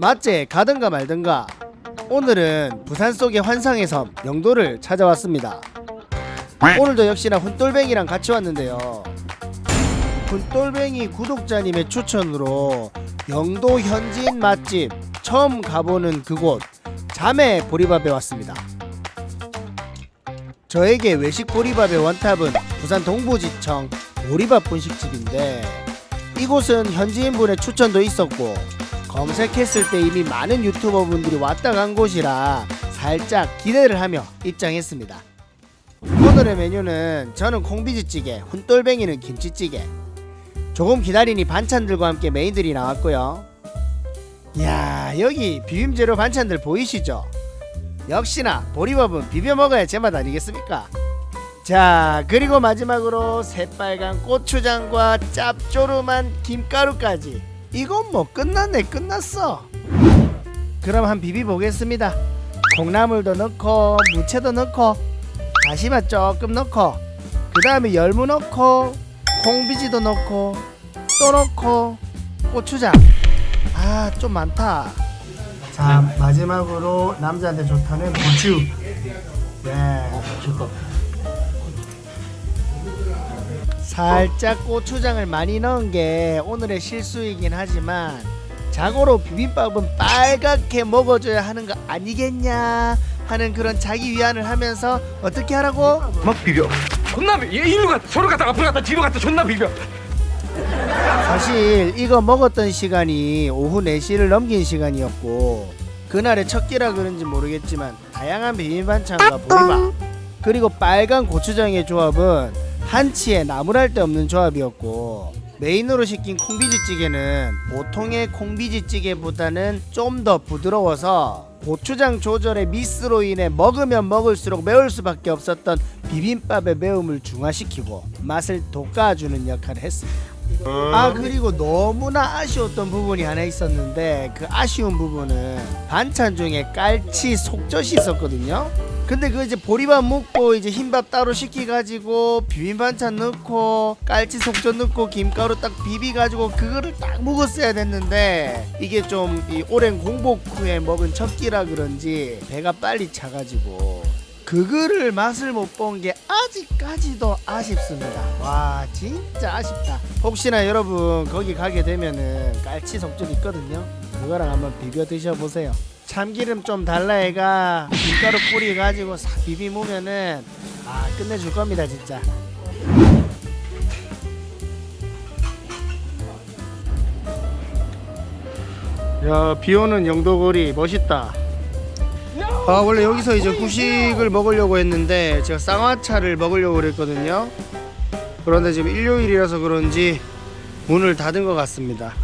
맞제 가든가 말든가. 오늘은 부산 속의 환상의 섬 영도를 찾아왔습니다. 오늘도 역시나 훈돌뱅이랑 같이 왔는데요. 훈돌뱅이 구독자님의 추천으로 영도 현지인 맛집 처음 가보는 그곳 자매 보리밥에 왔습니다. 저에게 외식 보리밥의 원탑은 부산 동부지청 보리밥 분식집인데 이곳은 현지인분의 추천도 있었고 검색했을 때 이미 많은 유튜버 분들이 왔다 간 곳이라 살짝 기대를 하며 입장했습니다. 오늘의 메뉴는 저는 콩비지찌개, 훈돌뱅이는 김치찌개. 조금 기다리니 반찬들과 함께 메인들이 나왔고요. 야 여기 비빔 재료 반찬들 보이시죠? 역시나 보리밥은 비벼 먹어야 제맛 아니겠습니까? 자 그리고 마지막으로 새빨간 고추장과 짭조름한 김가루까지 이건 뭐 끝났네 끝났어. 그럼 한 비비 보겠습니다. 콩나물도 넣고 무채도 넣고 다시마 조금 넣고 그 다음에 열무 넣고 콩비지도 넣고 또 넣고 고추장. 아 좀 많다. 자 마지막으로 남자한테 좋다는 고추. 네 살짝 고추장을 많이 넣은 게 오늘의 실수이긴 하지만 자고로 비빔밥은 빨갛게 먹어줘야 하는 거 아니겠냐 하는 그런 자기 위안을 하면서 어떻게 하라고? 막 비벼. 존나 비. 얘 일로 갔다 저로 갔다 앞으로 갔다 뒤로 갔다 존나 비벼. 사실 이거 먹었던 시간이 오후 4시를 넘긴 시간이었고 그날의 첫 끼라 그런지 모르겠지만 다양한 비빔 반찬과 보리밥 그리고 빨간 고추장의 조합은 한치의 나무랄 데 없는 조합이었고 메인으로 시킨 콩비지찌개는 보통의 콩비지찌개보다는 좀 더 부드러워서 고추장 조절의 미스로 인해 먹으면 먹을수록 매울 수밖에 없었던 비빔밥의 매움을 중화시키고 맛을 돋궈주는 역할을 했습니다. 아 그리고 너무나 아쉬웠던 부분이 하나 있었는데 그 아쉬운 부분은 반찬 중에 깔치 속젓이 있었거든요. 근데 그 이제 보리밥 먹고 이제 흰밥 따로 시키 가지고 비빔 반찬 넣고 깔치 속젓 넣고 김가루 딱 비비 가지고 그거를 딱 먹었어야 됐는데 이게 좀 이 오랜 공복 후에 먹은 첫 끼라 그런지 배가 빨리 차가지고 그거를 맛을 못 본 게 아직까지도 아쉽습니다. 와 진짜 아쉽다. 혹시나 여러분 거기 가게 되면은 깔치 속젓 있거든요. 그거랑 한번 비벼 드셔보세요. 참기름 좀 달라 애가 김가루 뿌리 가지고 싹 비비 먹으면은 아 끝내줄 겁니다 진짜. 야 비오는 영도거리 멋있다. 아 원래 여기서 이제 후식을 먹으려고 했는데 제가 쌍화차를 먹으려고 그랬거든요. 그런데 지금 일요일이라서 그런지 문을 닫은 것 같습니다.